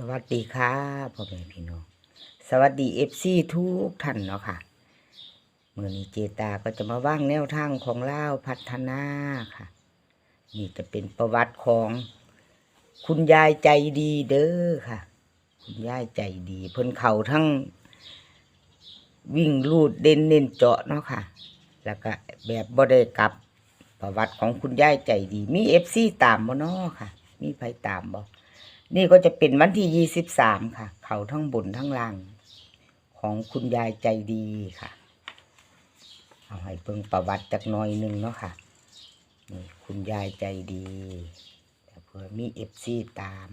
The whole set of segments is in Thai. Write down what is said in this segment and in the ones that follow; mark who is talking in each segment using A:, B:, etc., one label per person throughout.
A: สวัสดีค่ะพ่อแม่พี่น้องสวัสดีเอฟซีทุกท่านเนาะค่ะเมื่อนี้เจตาก็จะมาว่างแนวทางของเล่าพัฒนาค่ะ นี่จะเป็นประวัติของคุณยายใจดีเด้อค่ะ คุณยายใจดีเพิ่นเข่าทั้งวิ่งลูดเด่นเน้นเจาะเนาะค่ะ แล้วก็แบบบ่ได้กลับประวัติของคุณยายใจดี มีเอฟซีตามบ่เนาะค่ะ มีใครตามบ่ นี่ก็จะเป็นวันที่ยี่สิบสามค่ะ เขาทั้งบนทั้งล่าง ของคุณยายใจดีค่ะ เอาให้เพิ่งประวัติจากหน้อยหนึ่งเนาะค่ะ นี่คุณยายใจดีแต่เผื่อมีเอฟซีตาม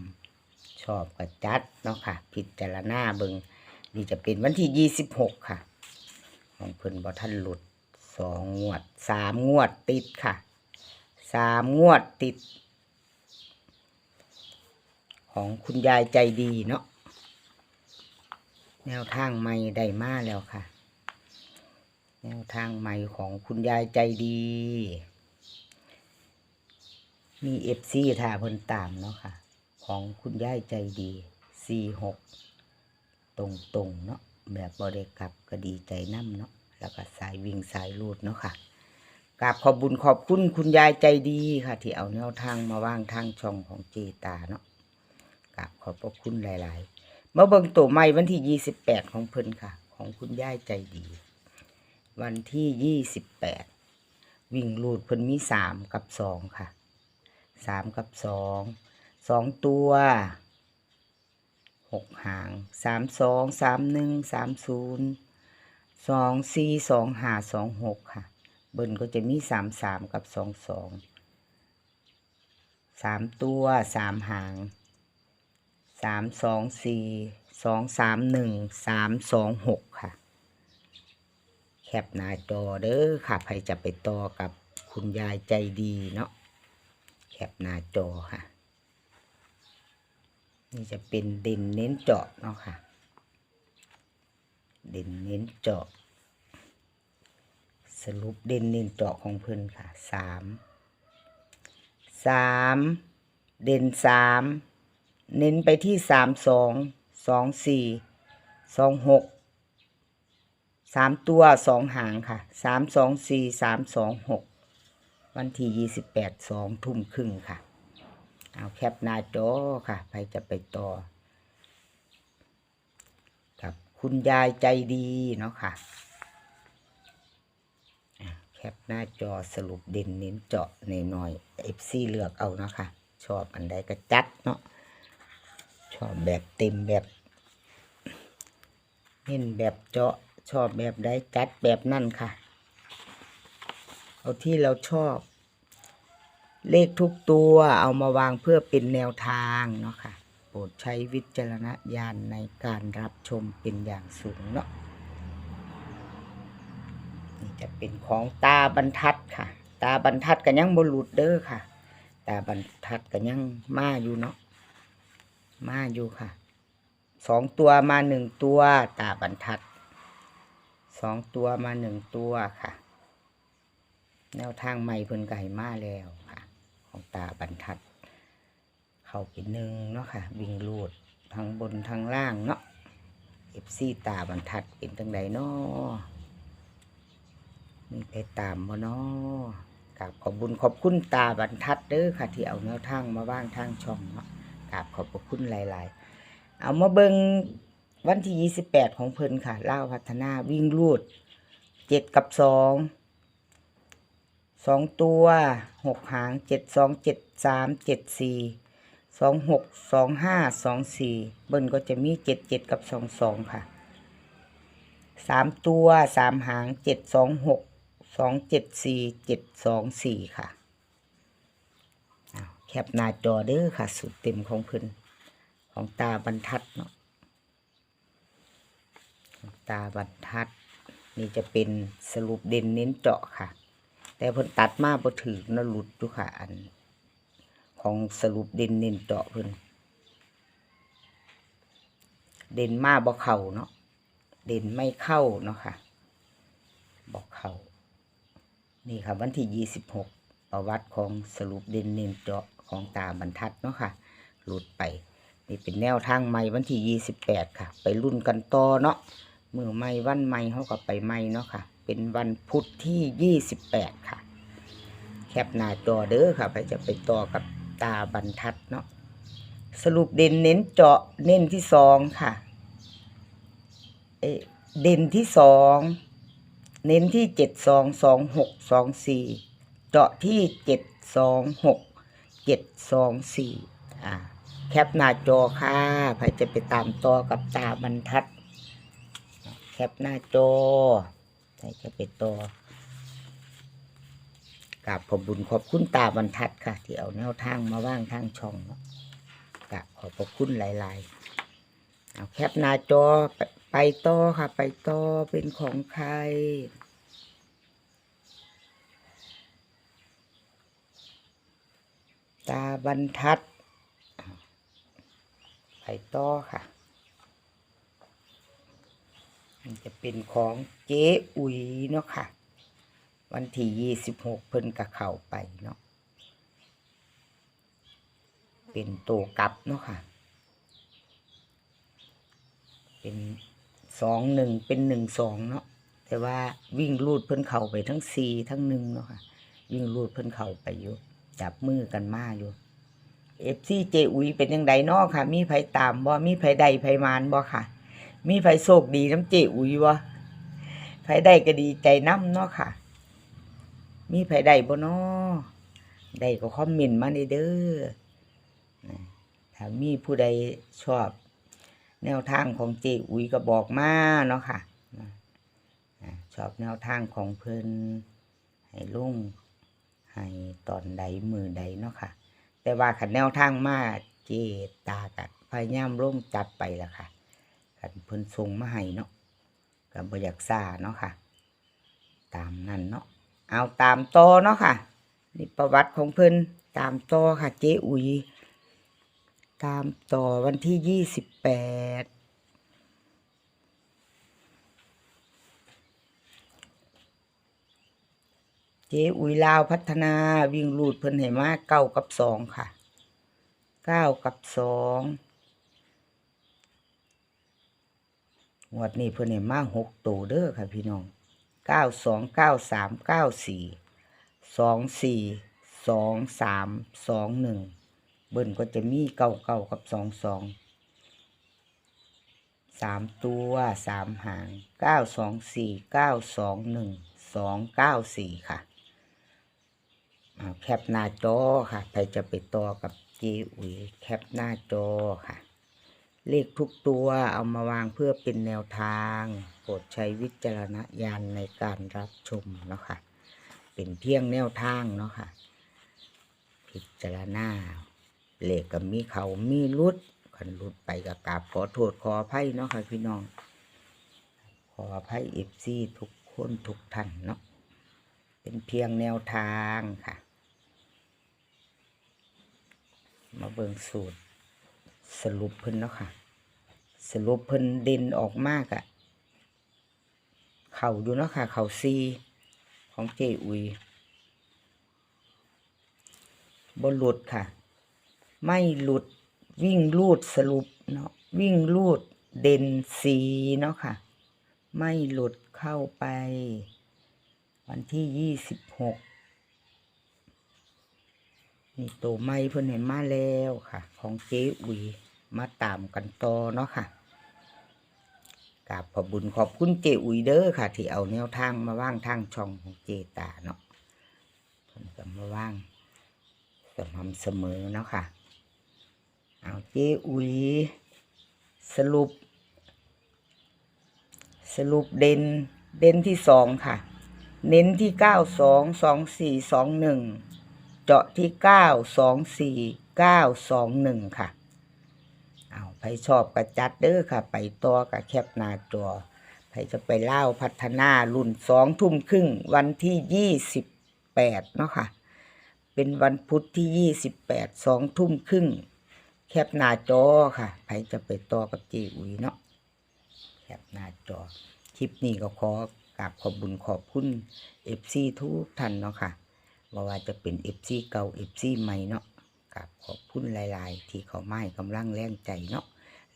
A: ชอบก็จัดเนาะค่ะ พิจารณาเบิงนี่จะเป็นวันที่ยี่สิบหกค่ะ ของเพิ่นบอท่านหลุดสองงวดสามงวดติดค่ะสามงวดติด ของคุณยายใจดีเนาะแนวทางใหม่ได้มาแล้วค่ะ แนวทางใหม่ของคุณยายใจดี มีเอฟซีท่าเพิ่นตามเนาะค่ะ ของคุณยายใจดีสี่หกตรงตรงเนาะแบบบริกลับก็ดีใจน้ำเนาะแล้วก็สายวิ่งสายลูดเนาะค่ะกราบขอบบุญขอบคุณคุณยายใจดีค่ะ ที่เอาแนวทางมาวางทางช่องของเจตาเนาะ กราบขอบพระคุณหลาย ๆ มาเบิ่งตัวใหม่วันที่ยี่สิบแปดของเพิ่นค่ะ ของคุณย่ายใจดี วันที่ยี่สิบแปดวิ่งลูดเพิ่นมีสามกับสองค่ะสามกับสองสองตัวหกหางสามสองสามหนึ่งสามศูนย์สองสี่สองห้าสองหกค่ะ เบิ้ลก็จะมีสามสามกับสองสองสามตัวสามหาง สามสองสี่สองสามหนึ่งสามสองหกค่ะ แคปหน้าจอเด้อค่ะใครจะไปต่อกับคุณยายใจดีเนาะแคปหน้าจอค่ะ นี่จะเป็นด่นเน้นเจาะเนาะค่ะด่นเน้นเจาะ สรุปด่นเน้นเจาะของเพิ่อนค่ะสามสามเด่นสาม เน้นไปที่สามสองสองสี่สองหกสามตัวสองหางค่ะสามสองสี่สามสองหกวันที่ยี่สิบแปดสองทุ่มครึ่งค่ะ เอาแคปหน้าจอค่ะใครจะไปต่อ กับคุณยายใจดีเนาะค่ะแคปหน้าจอสรุปเด่นเน้นเจาะในหน่อยเอฟซีเลือกเอาเนาะค่ะ ชอบอันใดก็จัดเนาะ ชอบแบบเต็มแบบเน้นแบบเจาะชอบแบบใดจัดแบบนั่นค่ะ เอาที่เราชอบ เลขทุกตัวเอามาวางเพื่อเป็นแนวทางเนาะค่ะ โปรดใช้วิจารณญาณในการรับชมเป็นอย่างสูงเนาะนี่จะเป็นของตาบรรทัดค่ะ ตาบรรทัดกันยังบหลุดเด้อค่ะ ตาบรรทัดกันยังมาอยู่เนาะ มาอยู่ค่ะสองตัวมาหนึ่งตัวตาบรรทัดสองตัวมาหนึ่งตัวค่ะ แนวทางใหม่เพิ่นไก่มาแล้วค่ะ ของตาบรรทัด เข้าเป็นหนึ่งเนาะค่ะ วิ่งลูดทั้งบนทั้งล่างเนาะเอฟซีตาบรรทัดเป็นจังไดเนาะมีไปตามบ่เนาะกับขอบบุญขอบคุณตาบรรทัดเด้อค่ะ ที่เอาแนวทางมาว่างทางช่องเนาะ กราบขอบพระคุณหลาย ๆ เอามาเบิงวันที่ 28 ของเพิ่นค่ะเล่าวพัฒนาวิ่งรูด 7 กับ 2 2 ตัว 6 หาง 7 2 7 3 7 4 2 6 2 5 2 4 เบิ้ลก็จะมี 7 7 กับ 2 2 ค่ะ 3 ตัว 3 หาง 7 2 6 2 7 4 7 2 4 ค่ะ แคปหน้าจอเด้อค่ะ สุดเต็มของเพิ่นของตาบรรทัดเนาะของตาบรรทัด นี่จะเป็นสรุปเด่นเน้นเจาะค่ะ แต่เพิ่นตัดมาบ่ถือนะหลุดอยู่ค่ะอัน ของสรุปเด่นเน้นเจาะเพิ่นเด่นมาบ่เข้าเนาะเด่นไม่เข้าเนาะค่ะบ่เข้านี่ค่ะวันที่ยี่สิบหกประวัติของสรุปเด่นเน้นเจาะ ของตาบรรทัดเนาะค่ะ หลุดไป นี่เป็นแนวทางใหม่วันที่ยี่สิบแปดค่ะ ไปรุ่นกันต่อเนาะมือใหม่วันใหม่เขาก็ไปใหม่เนาะค่ะ เป็นวันพุธที่ยี่สิบแปดค่ะ แคปหน้าจอเด้อค่ะไปจะไปต่อกับตาบรรทัดเนาะสรุปเด่นเน้นเจาะเน้นที่สองค่ะเอะเด่นที่สองเน้นที่เจ็ดสองสองหกสองสี่เจาะที่เจ็ดสองหก เจ็ดสองสี่อ่าแคปหน้าจอค่ะใครจะไปตามต่อกับตาบรรทัด แคปหน้าจอใครจะไปต่อกราบขอบบุญขอบคุณตาบรรทัดค่ะ ที่เอาแนวทางมาว่างทางช่องกราบขอบพระคุณหลาย ๆ เอาแคปหน้าจอไปไปต่อค่ะ ไปต่อเป็นของใคร ตาบรรทัด ไปต่อค่ะ มันจะเป็นของเจ๊อุ๋ยเนาะค่ะ วันที่ยี่สิบหกเพิ่นกะเข้าไปเนาะ เป็นตัวกลับเนาะค่ะ เป็นสองหนึ่งเป็นหนึ่งสองเนาะ แต่ว่าวิ่งลูดเพิ่นเข่าไปทั้งสี่ทั้งหนึ่งเนาะค่ะ วิ่งลูดเพิ่นเข่าไปอยู่ จับมือกันมาอยู่เอฟซีเจอุยเป็นยังไงเนาะค่ะ มีไผตามบ่มีไผใดไผมานบ่ค่ะ มีไผโชคดีน้ำเจอุยบ่ไผใดก็ดีใจน้ำเนาะค่ะ มีไผใดบ่นาะใดก็คอมเมนต์มาในเด้อนะถ้ามีผู้ใดชอบ แนวทางของเจอุยก็บอกมาเนาะค่ะชอบแนวทางของเพิ่นให้ลุง ให้ตอนใดมือใดเนาะค่ะ แต่ว่าขันแนวทางมาเจตากัดพยายามร่มจัดไปละค่ะขันเพิ่นทรงมาให้เนาะกับบอยากซาเนาะค่ะ ตามนั้นเนาะเอาตามโตเนาะค่ะนี่ประวัติของเพิ่นตามโตค่ะ เจ๊อุ๋ยตามต่อวันที่ยี่สิบแปด เจ๊อุยลาวพัฒนาวิ่งลูดเพิ่นให้มาเก้ากับสองค่ะเก้ากับสองงวดนี้เพิ่นให้มาหกตัวเด้อค่ะพี่น้องเก้าสองเก้าสามเก้าสี่สองสี่สองสามสองหนึ่งเบิ้ลก็จะมีเก้าเก้ากับสองสองสามตัวสามหางเก้าสองสี่เก้าสองหนึ่งสองเก้าสี่ค่ะ แคปหน้าจอค่ะใครจะไปต่อกับจีอุ๋ยแคปหน้าจอค่ะ เลขทุกตัวเอามาวางเพื่อเป็นแนวทางโปรดใช้วิจารณญาณในการรับชมเนาะค่ะ เป็นเพียงแนวทางเนาะค่ะ พิจารณาเล็กกับมีเขามีรุดขันรุดไปกับกาบขอโทษขออภัยเนาะค่ะพี่น้อง ขออภัยเอฟซีทุกคนทุกท่านเนาะเป็นเพียงแนวทางค่ะ มาเบิ่งสูตร สรุปเพิ่นเนาะค่ะ สรุปเพิ่นเด่นออกมากอะเข่าอยู่เนาะค่ะ เข่าซีของเจอุยบหลุดค่ะ ไม่หลุดวิ่งลูดสรุปเนาะวิ่งลูดเด่นสีเนาะค่ะ ไม่หลุดเข้าไป วันที่ยี่สิบหก นี่ตัวไม่เพิ่นเห็นมาแล้วค่ะ ของเจ๊อุ๋ยมาตามกันต่อเนาะค่ะกราบขอบบุญขอบคุณเจอุ๋ยเด้อค่ะ ที่เอาแนวทางมาว่างทางช่องของเจตาเนาะเพิ่นก็มาว่างสม่ำเสมอเนาะค่ะ เอาเจ๊อุ๋ยสรุป สรุปเด่นเด่นที่สองค่ะ เน้นที่เก้าสองสองสี่สองหนึ่ง เจาะที่เก้าสองสี่เก้าสองหนึ่งค่ะ เอาใครชอบกระจัดเด้อค่ะ ไปต่อกับแคปหน้าจอใครจะไปเล่าพัฒนารุ่นสองทุ่มครึ่งวันที่ยี่สิบแปดเนาะค่ะ เป็นวันพุธที่ยี่สิบแปดสองทุ่มครึ่งแคปหน้าจอค่ะใครจะไปต่อกับจีอุ๋ยเนาะแคปหน้าจอคลิปนี้ก็ขอกราบขอบบุญขอบคุณเอฟซีทุกท่านเนาะค่ะ ว่าว่าจะเป็นเอฟซีเก่าเอฟซีใหม่เนาะกราบขอบคุณหลาย ๆ ที่เขาไม่กำลังแรงใจเนาะ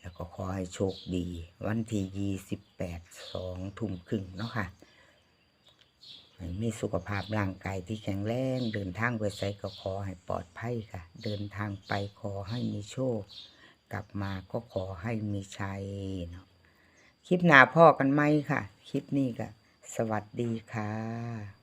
A: แล้วก็ขอให้โชคดี วันที่ยี่สิบแปดสองทุ่มครึ่งเนาะค่ะมีสุขภาพร่างกายที่แข็งแรงเดินทางไปไสก็ขอให้ปลอดภัยค่ะ เดินทางไปขอให้มีโชค กลับมาก็ขอให้มีชัยเนาะคลิปหน้าพ่อกันไหมค่ะ คลิปนี้ก็สวัสดีค่ะ